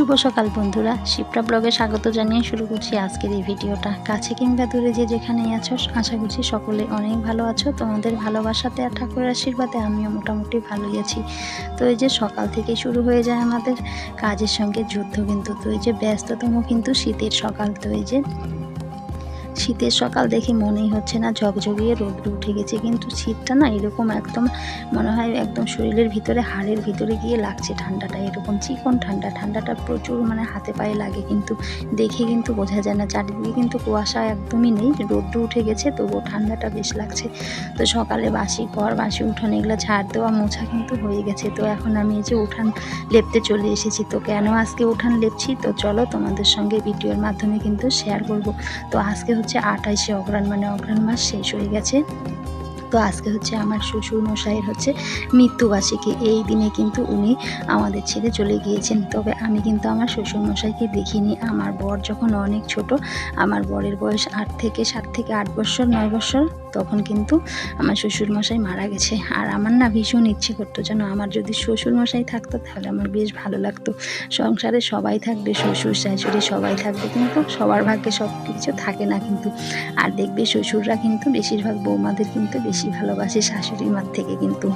শুভ সকাল বন্ধুরা। শিপ্রা ব্লগে স্বাগত জানিয়ে শুরু করছি আজকের এই ভিডিওটা। কাছে কিংবা দূরে যে যেখানেই আছো, আশা করছি সকলে অনেক ভালো আছো। তোমাদের ভালোবাসাতে আর ঠাকুরের আশীর্বাদে আমিও মোটামুটি ভালোই আছি। তো এই যে সকাল থেকে শুরু হয়ে যায় আমাদের কাজের সঙ্গে যুদ্ধ কিন্তু, তো এই যে ব্যস্ততম কিন্তু শীতের সকাল। তো এই যে শীতের সকাল দেখে মনেই হচ্ছে না, ঝকঝকিয়ে রোদ্র উঠে গেছে। কিন্তু শীতটা না এরকম একদম মনে হয় একদম শরীরের ভিতরে, হাড়ের ভিতরে গিয়ে লাগছে ঠান্ডাটা। এরকম চিকন ঠান্ডা, ঠান্ডাটা প্রচুর মানে হাতে পায়ে লাগে কিন্তু দেখে কিন্তু বোঝা যায় না। চারিদিকে কিন্তু কুয়াশা একদমই নেই রোদ্র উঠে গেছে, তবুও ঠান্ডাটা বেশ লাগছে। তো সকালে বাসি ঘর বাসি উঠান এগুলো ঝাড় দেওয়া, মোছা কিন্তু হয়ে গেছে। তো এখন আমি এই যে উঠান লেপতে চলে এসেছি। তো কেন আজকে উঠান লেপছি? তো চলো তোমাদের সঙ্গে ভিডিওর মাধ্যমে কিন্তু শেয়ার করব। তো আজকে হচ্ছে আঠাইশে অগ্রাণ মানে অগ্রাণ মাস শেষ হয়ে গেছে। তো আজকে হচ্ছে আমার শ্বশুর মশাইয়ের হচ্ছে মৃত্যুবার্ষিকী। এই দিনে কিন্তু উনি আমাদের ছেড়ে চলে গিয়েছেন। তবে আমি কিন্তু আমার শ্বশুর মশাইকে দেখিনি। আমার বর যখন অনেক ছোট, আমার বরের বয়স আট থেকে সাত থেকে আট বছর, নয় বছর, তখন কিন্তু আমার শ্বশুর মশাই মারা গেছে। আর আমার না ভীষণ ইচ্ছে করতো যেন আমার যদি শ্বশুর মশাই থাকতো, তাহলে আমার বেশ ভালো লাগতো। সংসারে সবাই থাকবে, শ্বশুর, শাশুড়ি সবাই থাকবে, কিন্তু সবার ভাগ্যে সব কিছু থাকে না কিন্তু। আর দেখবে শ্বশুররা কিন্তু বেশিরভাগ বৌমাদের কিন্তু বেশি ভালোবাসে শাশুড়ি মার থেকে কিন্তু।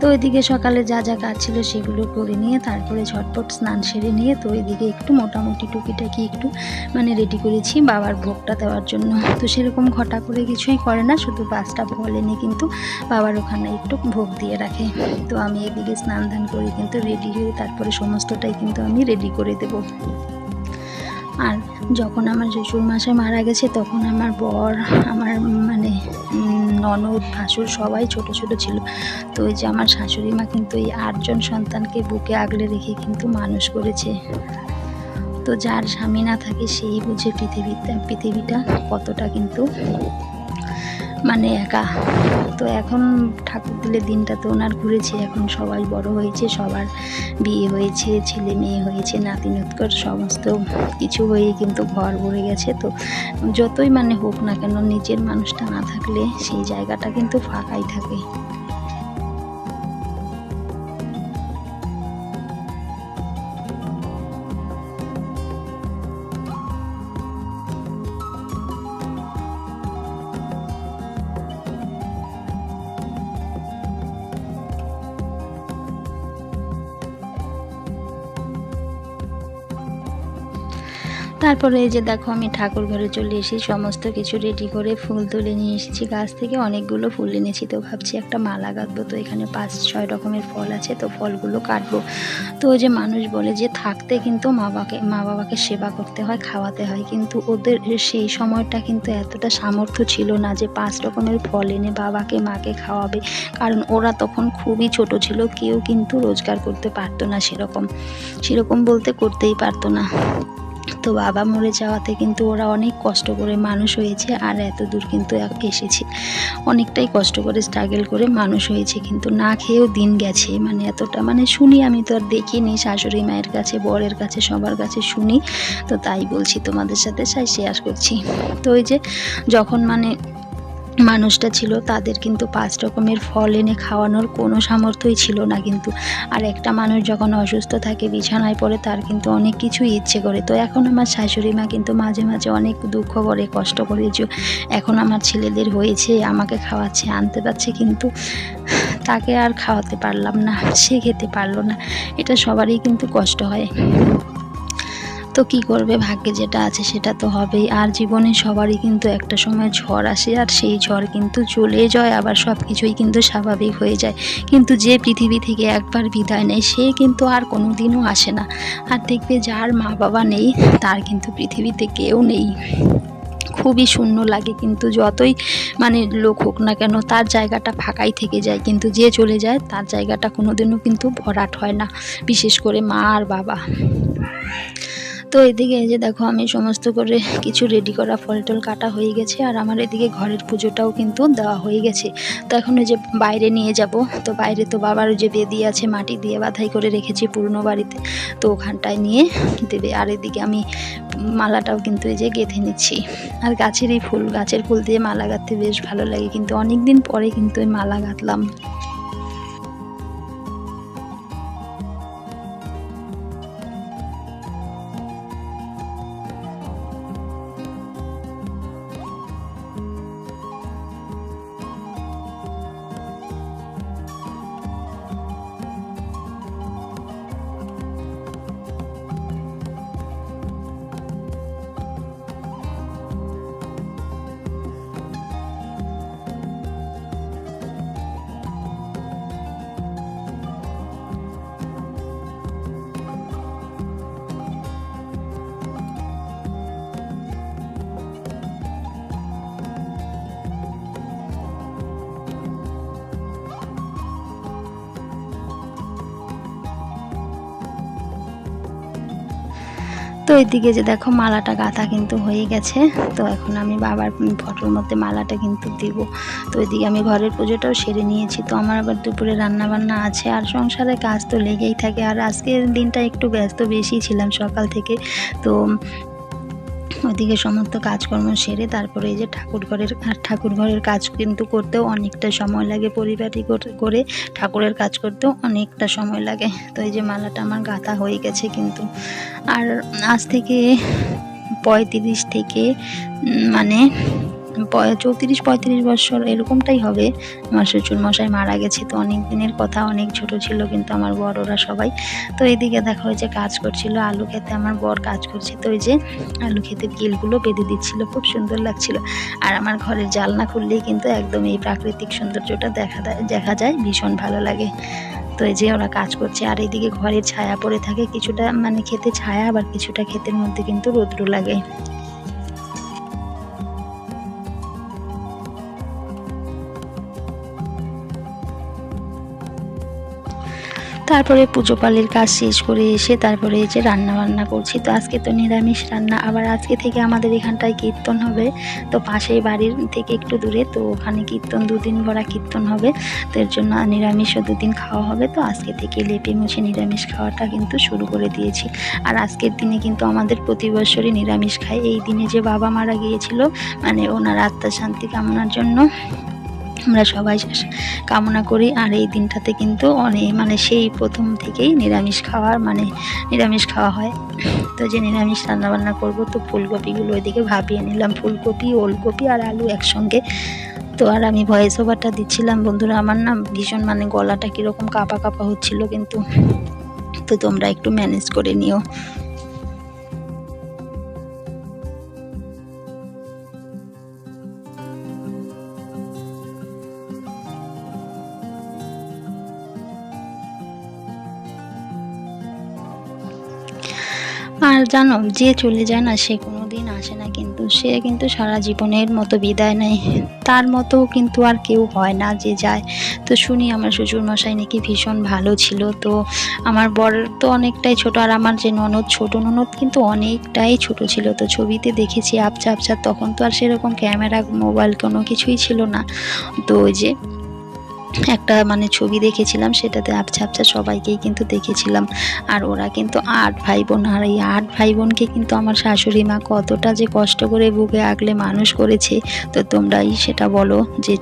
তো ওইদিকে সকালে যা যা কাজ ছিল সেগুলো করে নিয়ে তারপরে ঝটপট স্নান সেরে নিয়ে তো ওইদিকে একটু মোটামুটি টুকিটাকি একটু মানে রেডি করেছি বাবার ভোগটা দেওয়ার জন্য। তো সেরকম ঘটা করে কিছুই করে না, শুধু পাঁচটা ফল এনে কিন্তু বাবার ওখানে একটু ভোগ দিয়ে রাখে। তো আমি এদিকে স্নান ধান করে কিন্তু রেডি হয়ে তারপরে সমস্তটাই কিন্তু আমি রেডি করে দেবো। আর যখন আমার শ্বশুর মাসে মারা গেছে, তখন আমার বর, আমার মানে ননদ, ভাসুর সবাই ছোট ছোট ছিল। তো ওই যে আমার শাশুড়ি মা কিন্তু এই আটজন সন্তানকে বুকে আগলে রেখে কিন্তু মানুষ করেছে। তো যার স্বামী না থাকে, সেই বুঝে পৃথিবীতে, পৃথিবীটা কতটা কিন্তু মানে একা। তো এখন ঠাকুর দিলে দিনটা তো ওনার ঘুরেছে, এখন সবাই বড় হয়েছে, সবার বিয়ে হয়েছে, ছেলে মেয়ে হয়েছে, নাতি নৎকর সমস্ত কিছু হয়ে কিন্তু ঘর ভরে গেছে। তো যতই মানে হোক না কেন, নিজের মানুষটা না থাকলে সেই জায়গাটা কিন্তু ফাঁকাই থাকে। তারপরে এই যে দেখো, আমি ঠাকুর ঘরে চলে এসেছি সমস্ত কিছু রেডি করে ফুল তুলে নিয়ে এসেছি। গাছ থেকে অনেকগুলো ফুল এনেছি তো ভাবছি একটা মালা গাঁথবো তো, এখানে পাঁচ, ছয় রকমের ফল আছে তো ফলগুলো কাটবো। তো যে মানুষ বলে যে থাকতে কিন্তু মা বাবাকে মা বাবাকে সেবা করতে হয়, খাওয়াতে হয়। কিন্তু ওদের সেই সময়টা কিন্তু এতটা সামর্থ্য ছিল না যে পাঁচ রকমের ফল এনে বাবাকে, মাকে খাওয়াবে। কারণ ওরা তখন খুবই ছোট ছিল, কেউ কিন্তু রোজগার করতে পারতো না সেরকম। সেরকম বলতে করতেই পারতো না। তো বাবা মরে যাওয়াতে কিন্তু ওরা অনেক কষ্ট করে মানুষ হয়েছে আর এত দূর কিন্তু এসেছে। অনেকটাই কষ্ট করে স্ট্রাগল করে মানুষ হয়েছে কিন্তু না খেয়েও দিন গেছে। মানে এতটা মানে শুনি আমি তো আর দেখিনি, শাশুড়ি মায়ের কাছে, বরের কাছে, সবার কাছে শুনি। তো তাই বলছি, তোমাদের সাথে সাই শেয়ার করছি। তো ওই যে যখন মানে মানুষটা ছিল, তাদের কিন্তু পাঁচ রকমের ফল এনে খাওয়ানোর কোনো সামর্থ্যই ছিল না কিন্তু। আর একটা মানুষ যখন অসুস্থ থাকে, বিছানায় পড়ে, তার কিন্তু অনেক কিছুই ইচ্ছে করে। তো এখন আমার শাশুড়ি মা কিন্তু মাঝে মাঝে অনেক দুঃখ করে, কষ্ট করে যে এখন আমার ছেলেদের হয়েছে, আমাকে খাওয়াচ্ছে, আনতে পারছে কিন্তু তাকে আর খাওয়াতে পারলাম না, সে খেতে পারল না। এটা সবারই কিন্তু কষ্ট হয়। তো কি করবে? ভাগ্যে যেটা আছে সেটা তো হবেই। আর জীবনে সবারই কিন্তু একটা সময় ঝড় আসে, আর সেই ঝড় কিন্তু চলে যায়, আবার সব কিছুই কিন্তু স্বাভাবিক হয়ে যায়। কিন্তু যে পৃথিবী থেকে একবার বিদায় নেয়, সে কিন্তু আর কোনো দিনও আসে না। আর দেখবে যার মা বাবা নেই, তার কিন্তু পৃথিবীতে কেউ নেই। খুবই শূন্য লাগে কিন্তু যতই মানে লোক হোক না কেন, তার জায়গাটা ফাঁকাই থেকে যায়। কিন্তু যে চলে যায়, তার জায়গাটা কোনোদিনও কিন্তু ভরাট হয় না, বিশেষ করে মা আর বাবা। তো এদিকে এই যে দেখো, আমি সমস্ত করে কিছু রেডি করা ফল টল কাটা হয়ে গেছে আর আমার এদিকে ঘরের পুজোটাও কিন্তু দেওয়া হয়ে গেছে। তো এখন ওই যে বাইরে নিয়ে যাব। তো বাইরে তো বাবার যে বেদি আছে, মাটি দিয়ে বাধাই করে রেখেছি পুরনো বাড়িতে। তো ওখানটায় নিয়ে দেবে। আর এদিকে আমি মালাটাও কিন্তু এই যে গেঁথে নিচ্ছি। আর গাছেরই ফুল, গাছের ফুল দিয়ে মালা গাঁথতে বেশ ভালো লাগে। কিন্তু অনেক দিন পরে কিন্তু ওই মালা গাঁথলাম। তো এদিকে যে দেখো মালাটা গাঁথা কিন্তু হয়ে গেছে। তো এখন আমি বাবার ফটোর মধ্যে মালাটা কিন্তু দিব। তো ওইদিকে আমি ঘরের পুজোটাও সেরে নিয়েছি। তো আমার আবার দুপুরে রান্নাবান্না আছে আর সংসারে কাজ তো লেগেই থাকে। আর আজকের দিনটা একটু ব্যস্ত, বেশি ছিলাম সকাল থেকে। তো ওইদিকে সমস্ত কাজকর্ম সেরে তারপরে এই যে ঠাকুর ঘরের, আর ঠাকুর ঘরের কাজ কিন্তু করতেও অনেকটা সময় লাগে পরিপাটি করে- করে ঠাকুরের কাজ করতেও অনেকটা সময় লাগে। তো এই যে মালাটা আমার গাঁথা হয়ে গেছে কিন্তু। আর আজ থেকে পঁয়ত্রিশ থেকে মানে চৌত্রিশ, পঁয়ত্রিশ বছর এরকমটাই হবে। আমার শ্বশুর মশাই মারা গেছে তো অনেক দিনের কথা, অনেক ছোট ছিল কিন্তু আমার বড়রা সবাই। তো এদিকে দেখা হয়েছে কাজ করছিল, আলু খেতে আমার বর কাজ করছে। তো ওই যে আলু খেতে কিলগুলো বেঁধে দিচ্ছিল, খুব সুন্দর লাগছিল। আর আমার ঘরের জালনা খুললেই কিন্তু একদম এই প্রাকৃতিক সৌন্দর্যটা দেখা দেখা যায়, ভীষণ ভালো লাগে। তো এই যে ওরা কাজ করছে, আর এইদিকে ঘরের ছায়া পড়ে থাকে, কিছুটা মানে খেতে ছায়া, আবার কিছুটা ক্ষেতের মধ্যে কিন্তু রৌদ্র লাগে। তারপরে পুজো পালির কাজ শেষ করে এসে তারপরে যে রান্না বান্না করছি। তো আজকে তো নিরামিষ রান্না, আবার আজকে থেকে আমাদের এখানটায় কীর্তন হবে। তো পাশেই বাড়ির থেকে একটু দূরে, তো ওখানে কীর্তন, দুদিন ভরা কীর্তন হবে। তো এর জন্য নিরামিষও দুদিন খাওয়া হবে। তো আজকে থেকে লেপে মুছে নিরামিষ খাওয়াটা কিন্তু শুরু করে দিয়েছি। আর আজকের দিনে কিন্তু আমাদের প্রতি বছরই নিরামিষ খায়। এই দিনে যে বাবা মারা গিয়েছিল মানে ওনার আত্মা শান্তি কামনার জন্য আমরা সবাই কামনা করি। আর এই দিনটাতে কিন্তু অনেক মানে সেই প্রথম থেকেই নিরামিষ খাওয়ার মানে নিরামিষ খাওয়া হয়। তো যে নিরামিষ রান্নাবান্না করব, তো ফুলকপিগুলো ওইদিকে ভাবিয়ে নিলাম। ফুলকপি, ওলকপি আর আলু একসঙ্গে। তো আর আমি ভয়েস ওভারটা দিচ্ছিলাম। বন্ধুরা, আমার না ভীষণ মানে গলাটা কীরকম কাঁপা কাঁপা হচ্ছিল কিন্তু তো তোমরা একটু ম্যানেজ করে নিও। আর জানো, যে চলে যায় না, সে কোনো দিন আসে না কিন্তু, সে কিন্তু সারা জীবনের মতো বিদায় নেয়। তার মতো কিন্তু আর কেউ হয় না যে যায়। তো শুনি আমার শ্বশুর মশাই নাকি ভীষণ ভালো ছিল। তো আমার বর তো অনেকটাই ছোট, আর আমার যে ননদ, ছোট ননদ কিন্তু অনেকটাই ছোট ছিল। তো ছবিতে দেখেছি আবছা আবছা তখন তো আর সেরকম ক্যামেরা, মোবাইল কোনো কিছুই ছিল না। তো ওই যে একটা মানে ছবি দেখেছিলাম, সেটাতে আবছা আবছা সবাইকেই কিন্তু দেখেছিলাম। আর ওরা কিন্তু আট ভাই বোন আর এই আট ভাই বোনকে কিন্তু আমার শাশুড়ি মা কতটা যে কষ্ট করে বুকে আগলে মানুষ করেছে, তো তোমরাই সেটা বলো যে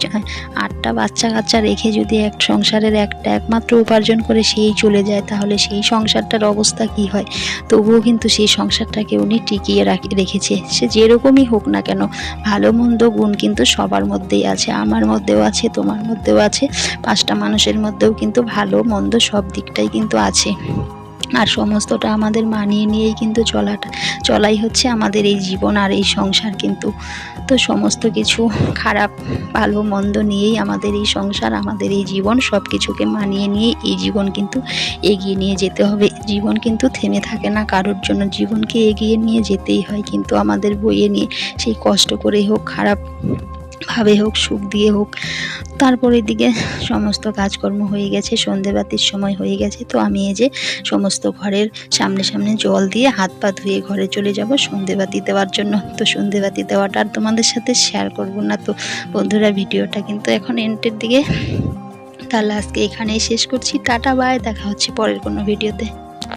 আটটা বাচ্চা কাচ্চা রেখে যদি এক সংসারের একটা একমাত্র উপার্জন করে সেই চলে যায়, তাহলে সেই সংসারটার অবস্থা কি হয়? তবুও কিন্তু সেই সংসারটাকে উনি টিকিয়ে রাখি, রেখেছে। সে যেরকমই হোক না কেন ভালো মন্দ গুণ কিন্তু সবার মধ্যেই আছে, আমার মধ্যেও আছে, তোমার মধ্যেও আছে। পাঁচটা মানুষের মধ্যেও কিন্তু ভালো, মন্দ সব দিকটাই কিন্তু আছে। আর সমস্তটা আমাদের মানিয়ে নিয়েই কিন্তু চলাটা, চলাই হচ্ছে আমাদের এই জীবন আর এই সংসার কিন্তু। তো সমস্ত কিছু খারাপ, ভালো, মন্দ নিয়েই আমাদের এই সংসার, আমাদের এই জীবন সব কিছুকে মানিয়ে নিয়ে এই জীবন কিন্তু এগিয়ে নিয়ে যেতে হবে। জীবন কিন্তু থেমে থাকে না, কারোর জন্য জীবনকে এগিয়ে নিয়ে যেতেই হয়। কিন্তু আমাদের বইয়ে নিয়ে সেই কষ্ট করে হোক, খারাপ ভাবে হোক, সুখ দিয়ে হোক, তারপর এদিকে সমস্ত কাজকর্ম হয়ে গেছে, সন্ধেবাতির সময় হয়ে গেছে। তো আমি এই যে সমস্ত ঘরের সামনে সামনে জল দিয়ে হাত পা ধুয়ে ঘরে চলে যাব। সন্ধেবাতি দেওয়ার জন্য। তো সন্ধেবাতি দেওয়াটা আর তোমাদের সাথে শেয়ার করব না। তো বন্ধুরা, ভিডিওটা কিন্তু এখন এন্টের দিকে। তাহলে আজকে এখানেই শেষ করছি। টাটা বাই দেখা হচ্ছে পরের কোনো ভিডিওতে